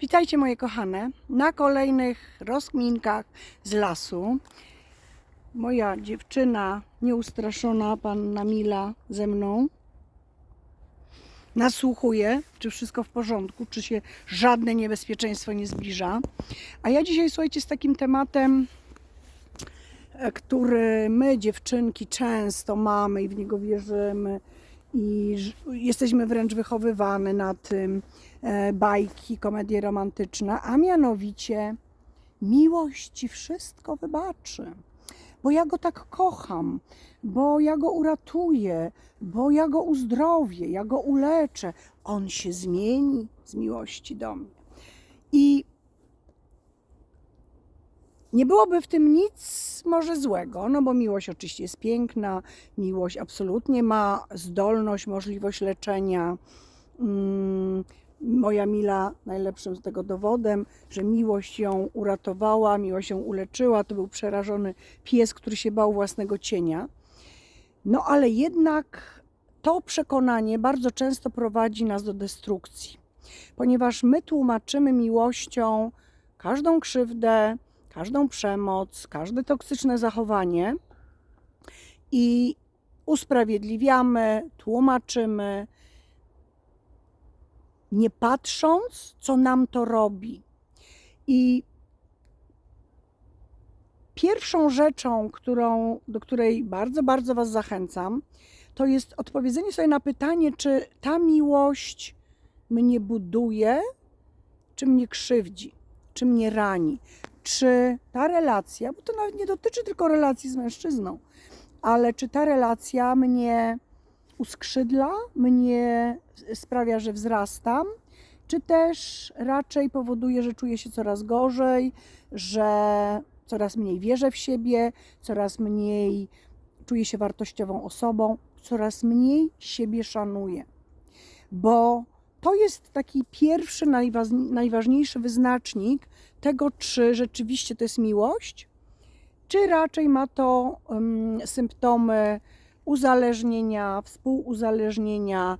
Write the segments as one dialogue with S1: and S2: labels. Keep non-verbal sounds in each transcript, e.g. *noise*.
S1: Witajcie moje kochane na kolejnych rozkminkach z lasu. Moja dziewczyna nieustraszona, panna Mila ze mną nasłuchuje, czy wszystko w porządku, czy się żadne niebezpieczeństwo nie zbliża. A ja dzisiaj, słuchajcie, z takim tematem, e, który my, dziewczynki, często mamy i w niego wierzymy i jesteśmy wręcz wychowywane na tym, e, bajki, komedie romantyczne, a mianowicie miłość ci wszystko wybaczy. Bo ja go tak kocham, bo ja go uratuję, bo ja go uzdrowię, ja go uleczę. On się zmieni z miłości do mnie. I nie byłoby w tym nic może złego, no bo miłość oczywiście jest piękna, miłość absolutnie ma zdolność, możliwość leczenia. Mm, Moja Mila najlepszym z tego dowodem, że miłość ją uratowała, miłość ją uleczyła. To był przerażony pies, który się bał własnego cienia. No ale jednak to przekonanie bardzo często prowadzi nas do destrukcji, ponieważ my tłumaczymy miłością każdą krzywdę, każdą przemoc, każde toksyczne zachowanie i usprawiedliwiamy, tłumaczymy, nie patrząc, co nam to robi. I pierwszą rzeczą, którą, do której bardzo, bardzo Was zachęcam, to jest odpowiedzenie sobie na pytanie, czy ta miłość mnie buduje, czy mnie krzywdzi, czy mnie rani, czy ta relacja, bo to nawet nie dotyczy tylko relacji z mężczyzną, ale czy ta relacja mnie uskrzydla, mnie sprawia, że wzrastam, czy też raczej powoduje, że czuję się coraz gorzej, że coraz mniej wierzę w siebie, coraz mniej czuję się wartościową osobą, coraz mniej siebie szanuję. Bo to jest taki pierwszy, najwa- najważniejszy wyznacznik tego, czy rzeczywiście to jest miłość, czy raczej ma to symptomy uzależnienia, współuzależnienia,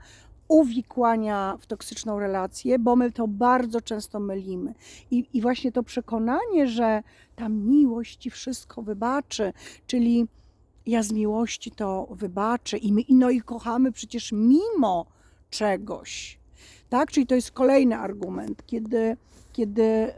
S1: uwikłania w toksyczną relację, bo my to bardzo często mylimy. I, I właśnie to przekonanie, że ta miłość ci wszystko wybaczy, czyli ja z miłości to wybaczę i my no i kochamy przecież mimo czegoś. Tak? Czyli to jest kolejny argument, kiedy, kiedy e,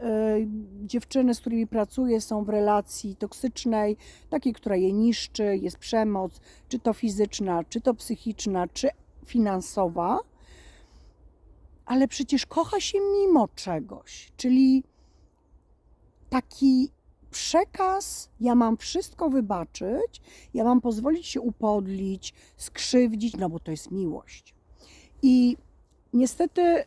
S1: dziewczyny, z którymi pracuję, są w relacji toksycznej, takiej, która je niszczy, jest przemoc, czy to fizyczna, czy to psychiczna, czy finansowa, ale przecież kocha się mimo czegoś, czyli taki przekaz, ja mam wszystko wybaczyć, ja mam pozwolić się upodlić, skrzywdzić, no bo to jest miłość. I niestety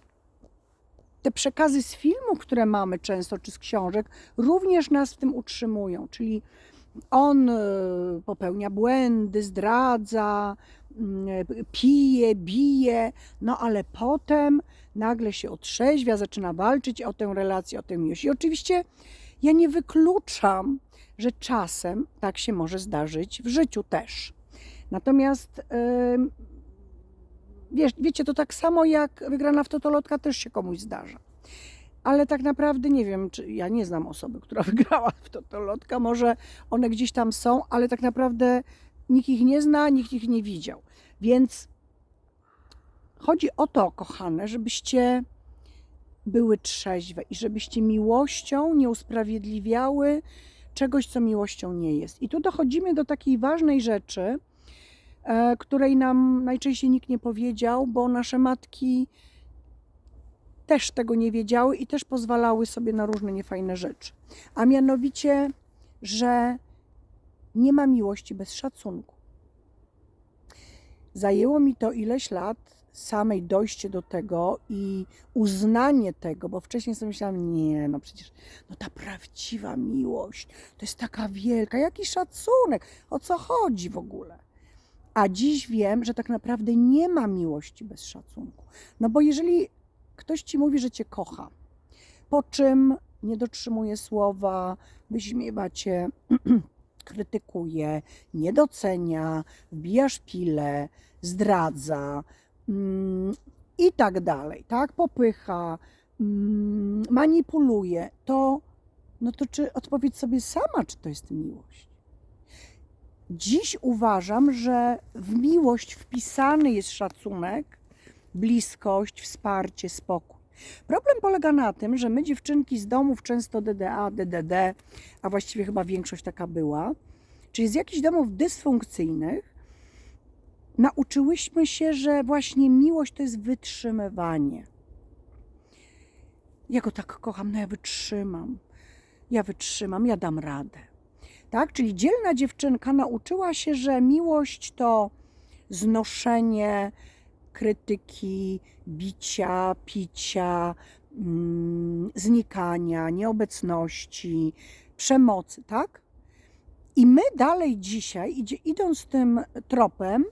S1: te przekazy z filmów, które mamy często, czy z książek, również nas w tym utrzymują, czyli on e, popełnia błędy, zdradza, mm, pije, bije, no ale potem nagle się otrzeźwia, zaczyna walczyć o tę relację, o tę miłość. I oczywiście ja nie wykluczam, że czasem tak się może zdarzyć w życiu też. Natomiast wiesz, wiecie, to tak samo jak wygrana w totolotka też się komuś zdarza. Ale tak naprawdę nie wiem, czy ja nie znam osoby, która *laughs* wygrała w totolotka. Może one gdzieś tam są, ale tak naprawdę nikt ich nie zna, nikt ich nie widział. Więc chodzi o to, kochane, żebyście były trzeźwe i żebyście miłością nie usprawiedliwiały czegoś, co miłością nie jest. I tu dochodzimy do takiej ważnej rzeczy, której nam najczęściej nikt nie powiedział, bo nasze matki też tego nie wiedziały i też pozwalały sobie na różne niefajne rzeczy. A mianowicie, że nie ma miłości bez szacunku. Zajęło mi to ileś lat samej dojście do tego i uznanie tego, bo wcześniej sobie myślałam, nie, no przecież no ta prawdziwa miłość to jest taka wielka, jaki szacunek, o co chodzi w ogóle. A dziś wiem, że tak naprawdę nie ma miłości bez szacunku. No bo jeżeli ktoś ci mówi, że cię kocha, po czym nie dotrzymuje słowa, wyśmiewa cię, *clears throat* krytykuje, nie docenia, wbija szpilę, zdradza mm, i tak dalej, tak? Popycha, mm, manipuluje, to no to czy odpowiedz sobie sama, czy to jest miłość? Dziś uważam, że w miłość wpisany jest szacunek, bliskość, wsparcie, spokój. Problem polega na tym, że my dziewczynki z domów często DDA, DDD, a właściwie chyba większość taka była, czyli z jakichś domów dysfunkcyjnych, nauczyłyśmy się, że właśnie miłość to jest wytrzymywanie. Ja go tak kocham, no ja wytrzymam. Ja wytrzymam, ja dam radę. Tak? Czyli dzielna dziewczynka nauczyła się, że miłość to znoszenie krytyki, bicia, picia, mm, znikania, nieobecności, przemocy, tak? I my dalej dzisiaj, idąc tym tropem,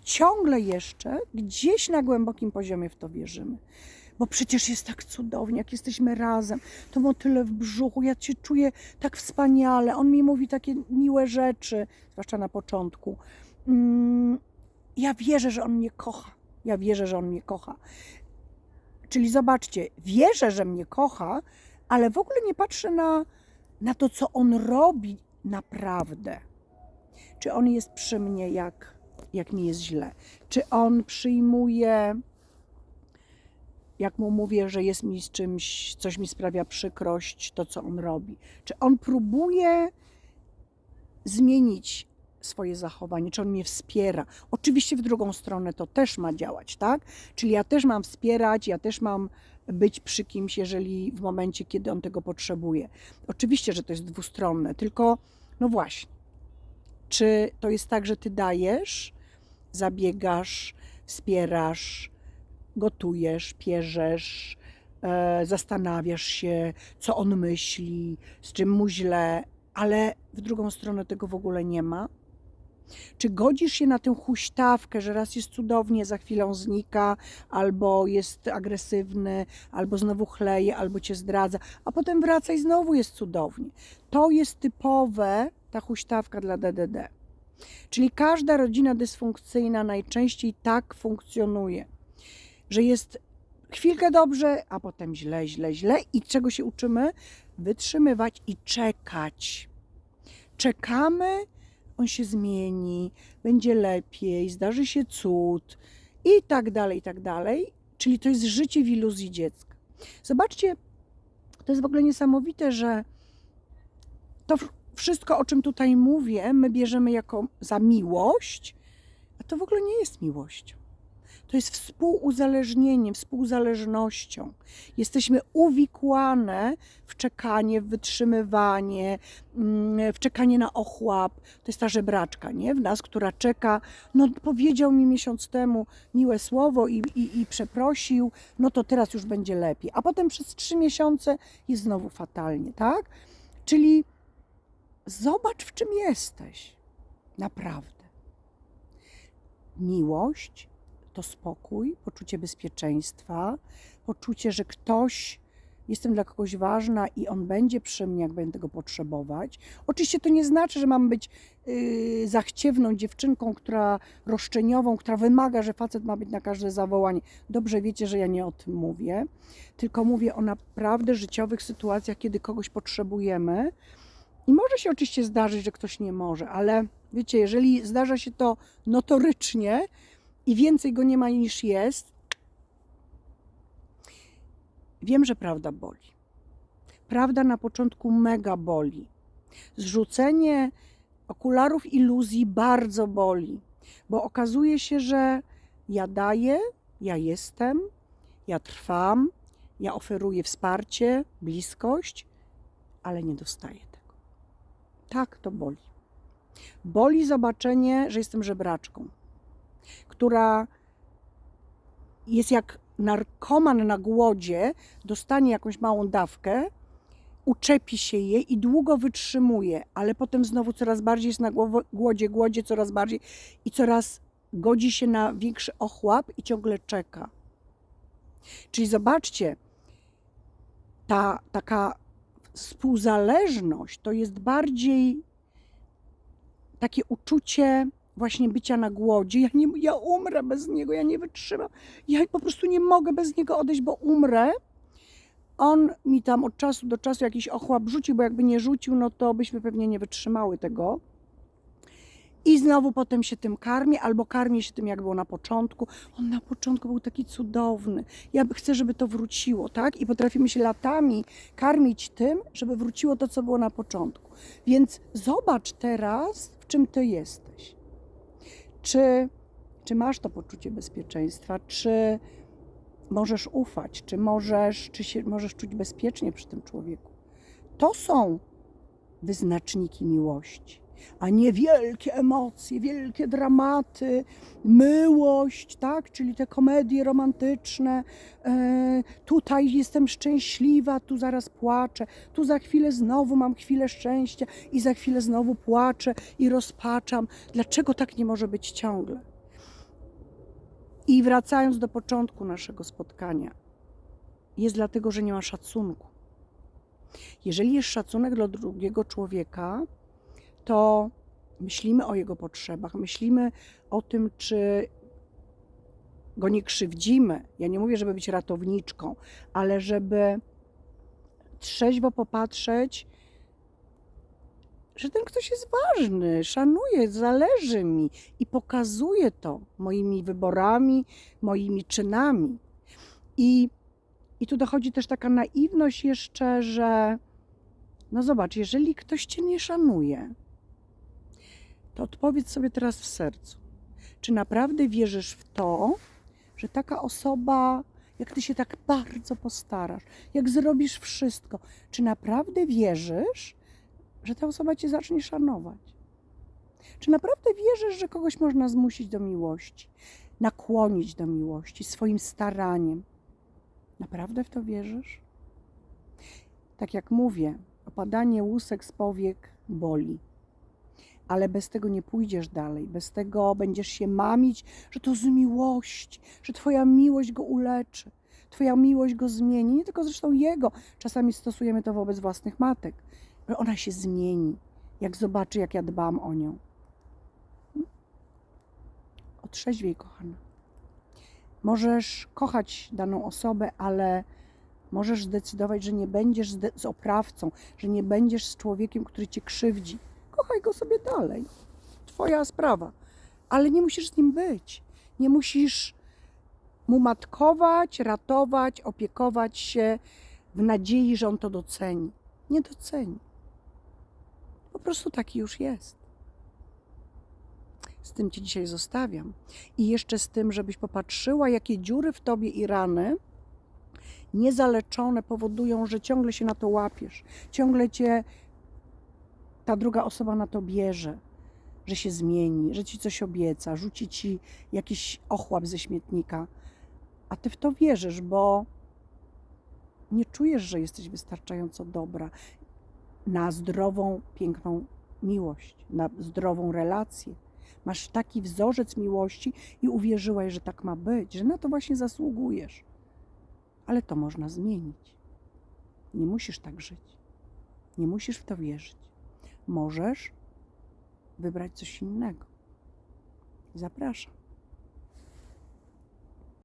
S1: ciągle jeszcze gdzieś na głębokim poziomie w to wierzymy. Bo przecież jest tak cudownie, jak jesteśmy razem. To motyle w brzuchu, ja cię czuję tak wspaniale. On mi mówi takie miłe rzeczy, zwłaszcza na początku. Mm, ja wierzę, że on mnie kocha. Ja wierzę, że on mnie kocha. Czyli zobaczcie, wierzę, że mnie kocha, ale w ogóle nie patrzę na, na to, co on robi naprawdę. Czy on jest przy mnie, jak, jak mi jest źle? Czy on przyjmuje, jak mu mówię, że jest mi z czymś, coś mi sprawia przykrość, to co on robi? Czy on próbuje zmienić swoje zachowanie, czy on mnie wspiera. Oczywiście w drugą stronę to też ma działać, tak? Czyli ja też mam wspierać, ja też mam być przy kimś, jeżeli w momencie, kiedy on tego potrzebuje. Oczywiście, że to jest dwustronne, tylko no właśnie, czy to jest tak, że ty dajesz, zabiegasz, wspierasz, gotujesz, pierzesz, e, zastanawiasz się, co on myśli, z czym mu źle, ale w drugą stronę tego w ogóle nie ma. Czy godzisz się na tę huśtawkę, że raz jest cudownie, za chwilą znika, albo jest agresywny, albo znowu chleje, albo cię zdradza, a potem wraca i znowu jest cudownie. To jest typowe, ta huśtawka dla DDD. Czyli każda rodzina dysfunkcyjna najczęściej tak funkcjonuje, że jest chwilkę dobrze, a potem źle, źle, źle. I czego się uczymy? Wytrzymywać i czekać. Czekamy on się zmieni, będzie lepiej, zdarzy się cud i tak dalej, i tak dalej. Czyli to jest życie w iluzji dziecka. Zobaczcie, to jest w ogóle niesamowite, że to wszystko, o czym tutaj mówię, my bierzemy jako za miłość, a to w ogóle nie jest miłością. To jest współuzależnieniem, współzależnością. Jesteśmy uwikłane w czekanie, w wytrzymywanie, mm, w czekanie na ochłap. To jest ta żebraczka nie? w nas, która czeka. No, powiedział mi miesiąc temu miłe słowo i, i, i przeprosił, no to teraz już będzie lepiej. A potem przez trzy miesiące jest znowu fatalnie, tak? Czyli zobacz, w czym jesteś. Naprawdę. Miłość to spokój, poczucie bezpieczeństwa, poczucie, że ktoś, jestem dla kogoś ważna i on będzie przy mnie, jak będę tego potrzebować. Oczywiście to nie znaczy, że mam być yy, zachciewną dziewczynką, która roszczeniową, która wymaga, że facet ma być na każde zawołanie. Dobrze wiecie, że ja nie o tym mówię, tylko mówię o naprawdę życiowych sytuacjach, kiedy kogoś potrzebujemy. I może się oczywiście zdarzyć, że ktoś nie może, ale wiecie, jeżeli zdarza się to notorycznie, i więcej go nie ma niż jest, wiem, że prawda boli. Prawda na początku mega boli. Zrzucenie okularów iluzji bardzo boli, bo okazuje się, że ja daję, ja jestem, ja trwam, ja oferuję wsparcie, bliskość, ale nie dostaję tego. Tak to boli. Boli zobaczenie, że jestem żebraczką która jest jak narkoman na głodzie, dostanie jakąś małą dawkę, uczepi się jej i długo wytrzymuje, ale potem znowu coraz bardziej jest na głodzie, głodzie coraz bardziej i coraz godzi się na większy ochłap i ciągle czeka. Czyli zobaczcie, ta taka współzależność to jest bardziej takie uczucie właśnie bycia na głodzie. Ja, nie, ja umrę bez niego, ja nie wytrzymam. Ja po prostu nie mogę bez niego odejść, bo umrę. On mi tam od czasu do czasu jakiś ochłap rzucił, bo jakby nie rzucił, no to byśmy pewnie nie wytrzymały tego. I znowu potem się tym karmi, albo karmi się tym, jak było na początku. On na początku był taki cudowny. Ja chcę, żeby to wróciło, tak? I potrafimy się latami karmić tym, żeby wróciło to, co było na początku. Więc zobacz teraz, w czym ty jesteś. Czy, czy masz to poczucie bezpieczeństwa? Czy możesz ufać? Czy możesz, czy się możesz czuć bezpiecznie przy tym człowieku? To są wyznaczniki miłości a nie wielkie emocje, wielkie dramaty, myłość, tak? czyli te komedie romantyczne. E, tutaj jestem szczęśliwa, tu zaraz płaczę, tu za chwilę znowu mam chwilę szczęścia i za chwilę znowu płaczę i rozpaczam. Dlaczego tak nie może być ciągle? I wracając do początku naszego spotkania, jest dlatego, że nie ma szacunku. Jeżeli jest szacunek dla drugiego człowieka, to myślimy o jego potrzebach, myślimy o tym, czy go nie krzywdzimy. Ja nie mówię, żeby być ratowniczką, ale żeby trzeźwo popatrzeć, że ten ktoś jest ważny, szanuje, zależy mi i pokazuje to moimi wyborami, moimi czynami. I, i tu dochodzi też taka naiwność jeszcze, że no zobacz, jeżeli ktoś cię nie szanuje, to odpowiedz sobie teraz w sercu, czy naprawdę wierzysz w to, że taka osoba, jak ty się tak bardzo postarasz, jak zrobisz wszystko, czy naprawdę wierzysz, że ta osoba cię zacznie szanować? Czy naprawdę wierzysz, że kogoś można zmusić do miłości, nakłonić do miłości swoim staraniem? Naprawdę w to wierzysz? Tak jak mówię, opadanie łusek z powiek boli ale bez tego nie pójdziesz dalej, bez tego będziesz się mamić, że to z miłości, że Twoja miłość go uleczy, Twoja miłość go zmieni, nie tylko zresztą jego. Czasami stosujemy to wobec własnych matek, że ona się zmieni, jak zobaczy, jak ja dbam o nią. Otrzeźwiej, kochana. Możesz kochać daną osobę, ale możesz zdecydować, że nie będziesz z oprawcą, że nie będziesz z człowiekiem, który cię krzywdzi go sobie dalej. Twoja sprawa. Ale nie musisz z nim być. Nie musisz mu matkować, ratować, opiekować się w nadziei, że on to doceni. Nie doceni. Po prostu taki już jest. Z tym Cię dzisiaj zostawiam. I jeszcze z tym, żebyś popatrzyła, jakie dziury w Tobie i rany niezaleczone powodują, że ciągle się na to łapiesz. Ciągle Cię ta druga osoba na to bierze, że się zmieni, że ci coś obieca, rzuci ci jakiś ochłap ze śmietnika, a ty w to wierzysz, bo nie czujesz, że jesteś wystarczająco dobra na zdrową, piękną miłość, na zdrową relację. Masz taki wzorzec miłości i uwierzyłaś, że tak ma być, że na to właśnie zasługujesz. Ale to można zmienić. Nie musisz tak żyć. Nie musisz w to wierzyć możesz wybrać coś innego. Zapraszam.